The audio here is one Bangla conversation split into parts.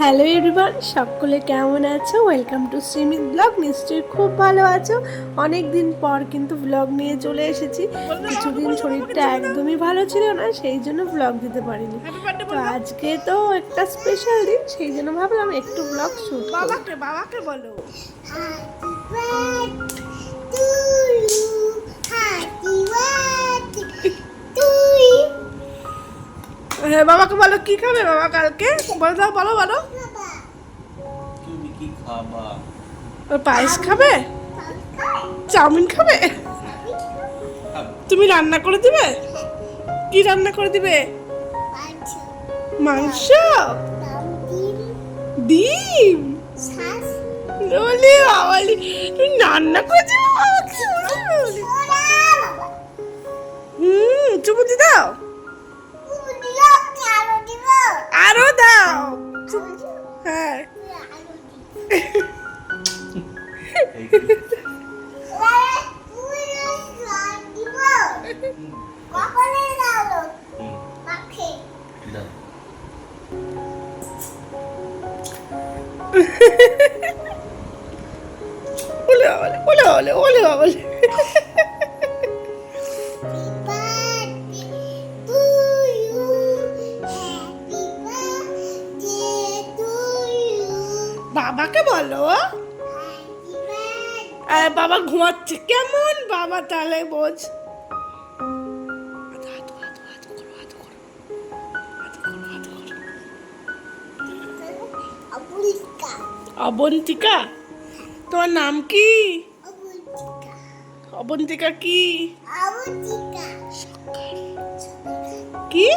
হ্যালো এভরিওয়ান সকলে কেমন আছো? Welcome to Shrimit blog. নিশ্চয়ই খুব ভালো আছো। অনেক দিন পর কিন্তু ব্লগ নিয়ে চলে এসেছি। কিছুদিন শরীরটা একদমই ভালো ছিল না সেই জন্য ব্লগ দিতে পারিনি। তো আজকে তো একটা স্পেশাল দিন সেই জন্য ভাবলাম একটু ব্লগ শুট বাবাকে বাবাকে বলো। হ্যাঁ বাবাকে বলো কি খাবে বাবা কালকে? বলো দাও বলো বলো। তুমি কি খাবা? পায়েস খাবে? চাউমিন খাবে? তুমি রান্না করে দিবে? কি রান্না করে দিবে? মাংস? ডিম? বলি বাবালি তুমি রান্না করে দিবে। হুম চুমুতি দাও। আরও দাও। হ্যাঁ। ওলে বাবালে ওলে বাবালে ওলে। বাবাকে বলো। বাবা ঘুমাচ্ছে কেমন? বাবা তাহলে বোঝ। অবন্তিকা? তোমার নাম কি? অবন্তিকা কি? কি?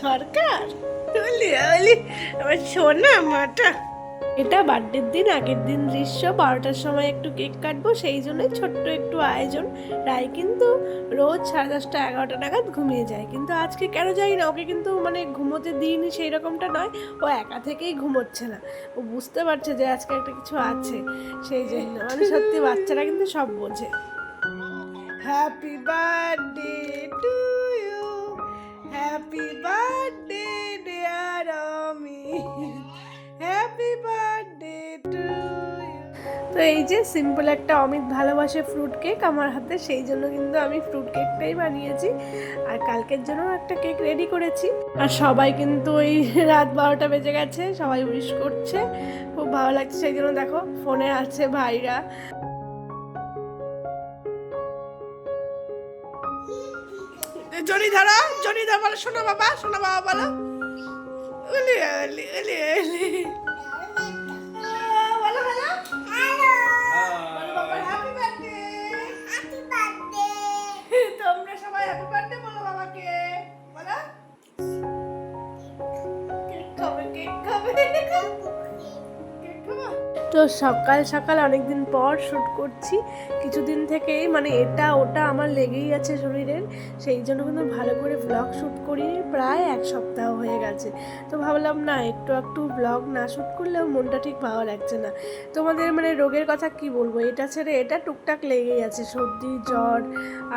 সরকার। আমার সোনা মাটা। এটা বার্থডের দিন, আগের দিন দৃশ্য, বারোটার সময় একটু কেক কাটবো, সেই জন্যই ছোট্ট একটু আয়োজন। রায় কিন্তু রোজ সাড়ে দশটা, এগারোটা নাগাদ ঘুমিয়ে যায়। কিন্তু আজকে কেন যাই না, ওকে কিন্তু মানে ঘুমোতে দিইনি সেই রকমটা নয়। ও একা থেকেই ঘুমোচ্ছে না। ও বুঝতে পারছে যে আজকে একটা কিছু আছে। সেই জন্য মানে সত্যি বাচ্চারা কিন্তু সব বোঝে। Happy birthday to you happy birthday এই যে সিম্পল একটা অমিত ভালোবাসে ফ্রুট কেক আমার হাতে, সেই জন্য কিন্তু আমি ফ্রুট কেকটাই বানিয়েছি। আর কালকের জন্য একটা কেক রেডি করেছি। আর সবাই কিন্তু ওই রাত বারোটা বেজে গেছে, সবাই উইশ করছে। খুব ভালো লাগছে, সেই জন্য দেখো ফোনে আছে ভাইরা। জনি ধরো জনি বলো, শোনো বাবা শোনো বাবা, বলো। উলি উলি উলি উলি। সকাল সকাল অনেক দিন পর শ্যুট করছি। কিছুদিন থেকেই মানে এটা ওটা আমার লেগেই আছে শরীরের। সেই জন্য কিন্তু ভালো করে ব্লগ শ্যুট করি প্রায় এক সপ্তাহ হয়ে গেছে। তো ভাবলাম, না, একটু একটু ব্লগ না শ্যুট করলেও মনটা ঠিক ভালো লাগছে না। তোমাদের মানে রোগের কথা কি বলব? এটা ছেড়ে এটা টুকটাক লেগেই আছে। সর্দি, জ্বর,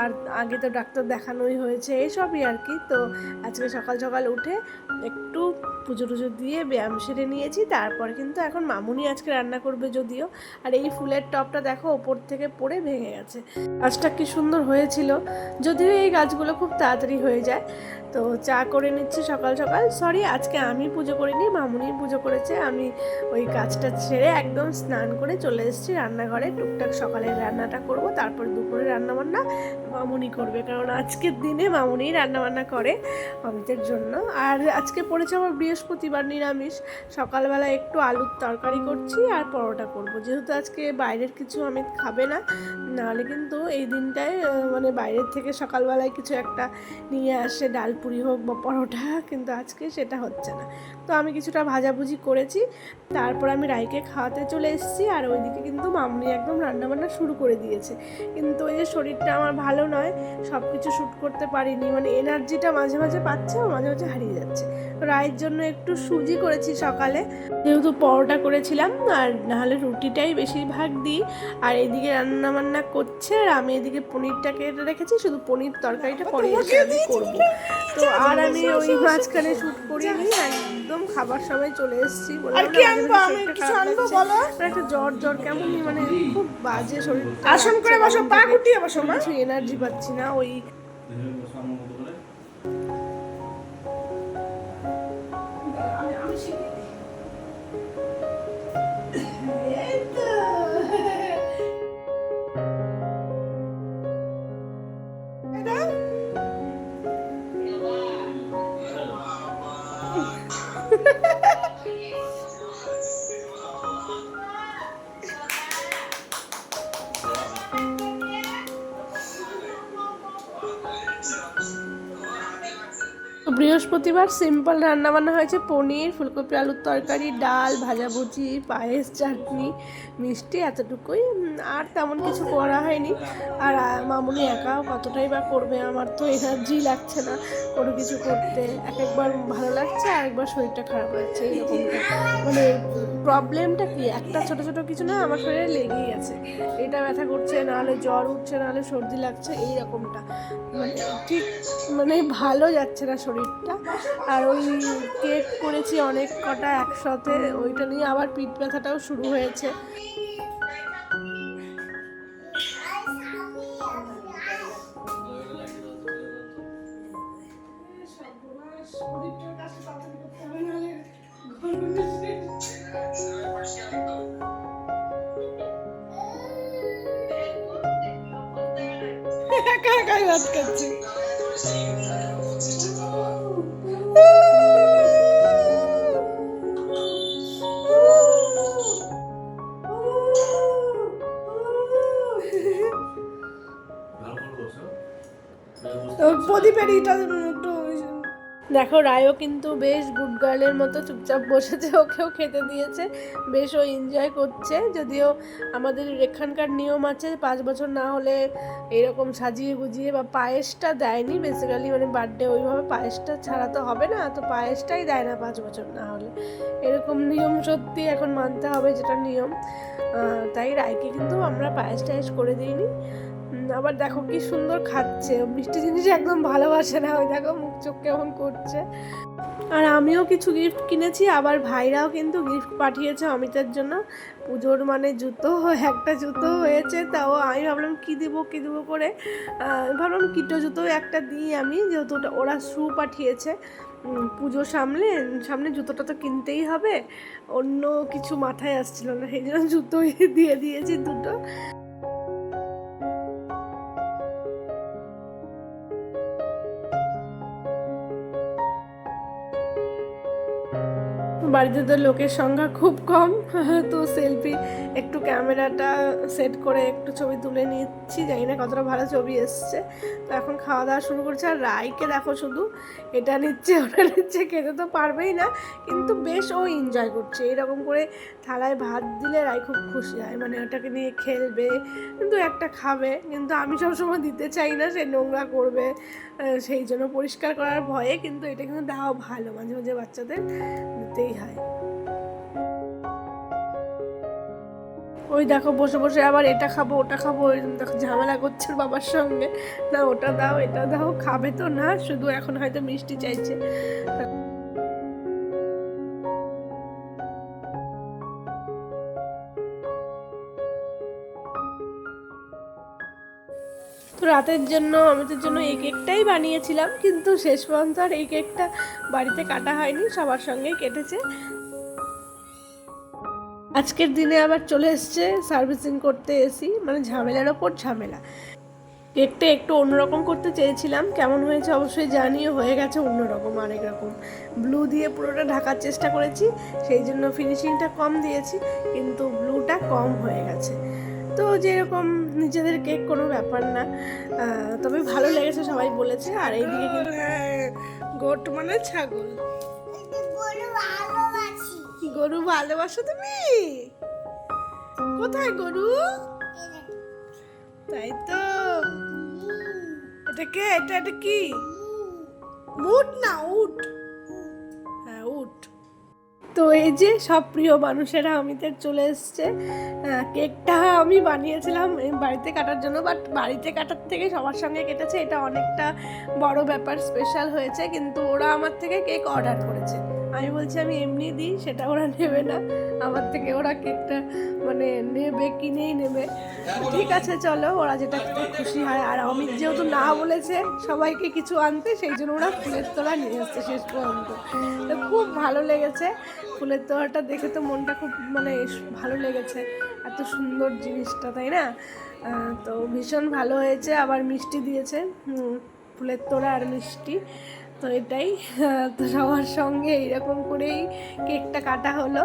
আর আগে তো ডাক্তার দেখানোই হয়েছে এইসবই আর কি। তো আজকে সকাল সকাল উঠে একটু পুজো টুজো দিয়ে ব্যায়াম সেরে নিয়েছি। তারপর কিন্তু এখন মামুনি আজকে রান্না করবে যদিও। আর এই ফুলের টপটা দেখো, ওপর থেকে পড়ে ভেঙে গেছে। গাছটা কি সুন্দর হয়েছিল। যদিও এই গাছগুলো খুব তাড়াতাড়ি হয়ে যায়। তো চা করে নিচ্ছি সকাল সকাল। সরি আজকে আমি পুজো করিনি, মামুনি পুজো করেছে। আমি ওই কাজটা ছেড়ে একদম স্নান করে চলে এসেছি রান্নাঘরে। টুকটাক সকালের রান্নাটা করব, তারপর দুপুরে রান্নাবান্না মামুনি করবে। কারণ আজকের দিনে মামুনি রান্নাবান্না করে অমিতের জন্য। আর আজকে পড়েছে আমার বৃহস্পতিবার নিরামিষ। সকালবেলা একটু আলুর তরকারি করছি আর পরোটা করব। যেহেতু আজকে বাইরের কিছু অমিত খাবে না, নাহলে কিন্তু এই দিনটায় মানে বাইরের থেকে সকালবেলায় কিছু একটা নিয়ে আসে, ডাল পুরি হোক বা পরোটা, কিন্তু আজকে সেটা হচ্ছে না। তো আমি কিছুটা ভাজাভুজি করেছি, তারপর আমি রাইকে খাওয়াতে চলে এসেছি আর ওইদিকে কিন্তু মামনি একদম রান্নাবান্না শুরু করে দিয়েছে। কিন্তু ওই যে শরীরটা আমার ভালো নয় সব কিছু শ্যুট করতে পারিনি মানে এনার্জিটা মাঝে মাঝে পাচ্ছে মাঝে মাঝে হারিয়ে যাচ্ছে। রায়ের জন্য একটু সুজি করেছি সকালে। যেহেতু পরোটা করেছিলাম আর নাহলে রুটিটাই বেশিরভাগ দিই। আর এদিকে রান্না বান্না করছে আর আমি এদিকে পনিরটা কেটে রেখেছি শুধু পনির তরকারিটা পরে এসে করব। তো আর আমি ওই মাঝখানে শ্যুট করিনি একদম খাবার সময় চলে এসেছি আমি একটা জ্বর জ্বর কেমন মানে খুব বাজে শরীর আসন করে বসো পা গুটিয়ে বসো এনার্জি পাচ্ছি না ওই Preciosa. বৃহস্পতিবার সিম্পল রান্না বান্না হয়েছে। পনির, ফুলকপি, আলুর তরকারি, ডাল ভাজাভুজি পায়েস, চাটনি, মিষ্টি, এতটুকুই। আর তেমন কিছু করা হয়নি। আর মামুনি একা কতটাই বা করবে আমার তো এনার্জি লাগছে না কোনো কিছু করতে। এক একবার ভালো লাগছে, আর একবার শরীরটা খারাপ লাগছে এইরকমটা মানে প্রবলেমটা কি? একটা ছোট ছোট কিছু না, আমার শরীরে লেগেই আছে। এটা ব্যথা করছে, নাহলে জ্বর উঠছে, নাহলে সর্দি লাগছে এই রকমটা মানে ঠিক মানে ভালো যাচ্ছে না শরীরটা আর ওই কেক করেছি অনেক কটা একসাথে। ওইটা নিয়ে আবার পিঠ ব্যথাটাও শুরু হয়েছে। দেখো, রায়ও কিন্তু বেশ গুড গার্লের মতো চুপচাপ বসেছে, ওকেও খেতে দিয়েছে, বেশ ও এনজয় করছে, যদিও আমাদের এখানকার নিয়ম আছে, পাঁচ বছর না হলে এরকম সাজিয়ে গুজিয়ে বা পায়েসটা দেয়নি বেসিক্যালি মানে বার্থডে ওইভাবে পায়েসটা ছাড়া তো হবে না, তো পায়েসটাই দেয় না পাঁচ বছর না হলে। এরকম নিয়ম সত্যি এখন মানতে হবে যেটা নিয়ম। তাই রায়কে কিন্তু আমরা পায়েস টায়েস করে দিইনি। আবার দেখো কি সুন্দর খাচ্ছে। মিষ্টি জিনিস একদম ভালোবাসে না। ওই দেখো মুখ চোখ কেমন করছে। আর আমিও কিছু গিফট কিনেছি। আবার ভাইরাও কিন্তু গিফট পাঠিয়েছে অমিতার জন্য। পুজোর মানে জুতো, একটা জুতো হয়েছে। তাও আমি ভাবলাম, কি দেবো কি দেবো করে? ভাবলাম কিটো জুতো একটা দিই আমি। যেহেতু ওরা শু পাঠিয়েছে। পুজো সামলে, সামনে জুতোটা তো কিনতেই হবে। অন্য কিছু মাথায় আসছিল না। সেই জন্য জুতোই দিয়ে দিয়েছি দুটো। বাড়িতে তো লোকের সংখ্যা খুব কম, তো সেলফি একটু ক্যামেরাটা সেট করে একটু ছবি তুলে নিচ্ছি, জানি না কতটা ভালো ছবি এসছে। তো এখন খাওয়া দাওয়া শুরু করছে, আর রাইকে দেখো শুধু, এটা নিচ্ছে, ওটা নিচ্ছে, খেতে তো পারবেই না, কিন্তু বেশ ও এনজয় করছে। এরকম করে থালায় ভাত দিলে রাই খুব খুশি হয় মানে ওটাকে নিয়ে খেলবে কিন্তু একটা খাবে, কিন্তু আমি সবসময় দিতে চাই না, সে নোংরা করবে। সেই জন্য পরিষ্কার করার ভয়ে কিন্তু এটা কিন্তু দেওয়া ভালো মাঝে মাঝে বাচ্চাদের দিতেই হয়। ওই দেখো, বসে বসে আবার এটা খাব, ওটা খাব দেখো, ঝামেলা করছে বাবার সঙ্গে। না, ওটা দাও, এটা দাও, খাবে তো না, শুধু এখন হয়তো মিষ্টি চাইছে। তো রাতের জন্য, আমাদের জন্য এই কেকটাই বানিয়েছিলাম, কিন্তু শেষ পর্যন্ত আর এই কেকটা বাড়িতে কাটা হয়নি, সবার সঙ্গেই কেটেছে। আজকের দিনে আবার চলে এসছে সার্ভিসিং করতে এসি মানে ঝামেলার ওপর ঝামেলা। কেকটা একটু অন্যরকম করতে চেয়েছিলাম, কেমন হয়েছে অবশ্যই জানিও, হয়ে গেছে অন্যরকম, আরেক রকম। ব্লু দিয়ে পুরোটা ঢাকার চেষ্টা করেছি, সেই জন্য ফিনিশিংটা কম দিয়েছি, কিন্তু ব্লুটা কম হয়ে গেছে। তো যেরকম নিজেদের কেক কোনো ব্যাপার না তবে ভালো লেগেছে সবাই বলেছে। আর এইদিকে কিন্তু গোট মানে ছাগল। গরু ভালোবাসো তুমি? কোথায় গরু? তাই তো। এটা কে? এটা এটা কি? মুট না উঠ তো এই যে সব প্রিয় মানুষেরা অমিতের চলে এসছে। কেকটা আমি বানিয়েছিলাম বাড়িতে কাটার জন্য বাট বাড়িতে কাটার থেকে সবার সঙ্গে কেটেছে। এটা অনেকটা বড় ব্যাপার স্পেশাল হয়েছে, কিন্তু ওরা আমার থেকে কেক অর্ডার করেছে। আমি বলছি, আমি এমনি দিই, সেটা ওরা নেবে না। আমার থেকে ওরা কেকটা মানে নেবে কিনেই নেবে। ঠিক আছে, চলো, ওরা যেটা খুশি হয়। আর অমিত যেহেতু না বলেছে সবাইকে কিছু আনতে, সেই জন্য ওরা ফুলের তোলা নিয়ে এসছে শেষ পর্যন্ত। তো খুব ভালো লেগেছে। ফুলের তোলাটা দেখে তো মনটা খুব মানে ভালো লেগেছে। এত সুন্দর জিনিসটা, তাই না? তো ভীষণ ভালো হয়েছে। আবার মিষ্টি দিয়েছে ফুলের তোড়া আর মিষ্টি। তো এটাই। তো সবার সঙ্গে এইরকম করেই কেকটা কাটা হলো।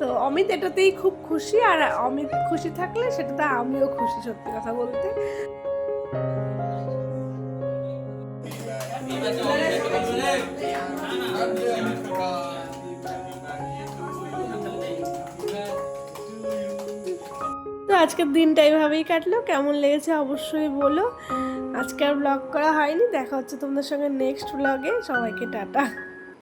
তো অমিত এটাতেই খুব খুশি। আর অমিত খুশি থাকলে সেটাতে আমিও খুশি, সত্যি কথা বলতে। আজকের দিনটা এইভাবেই কাটলো। কেমন লেগেছে অবশ্যই বলো। আজকে আর ব্লগ করা হয়নি। দেখা হচ্ছে তোমাদের সঙ্গে নেক্সট ব্লগে সবাইকে টাটা।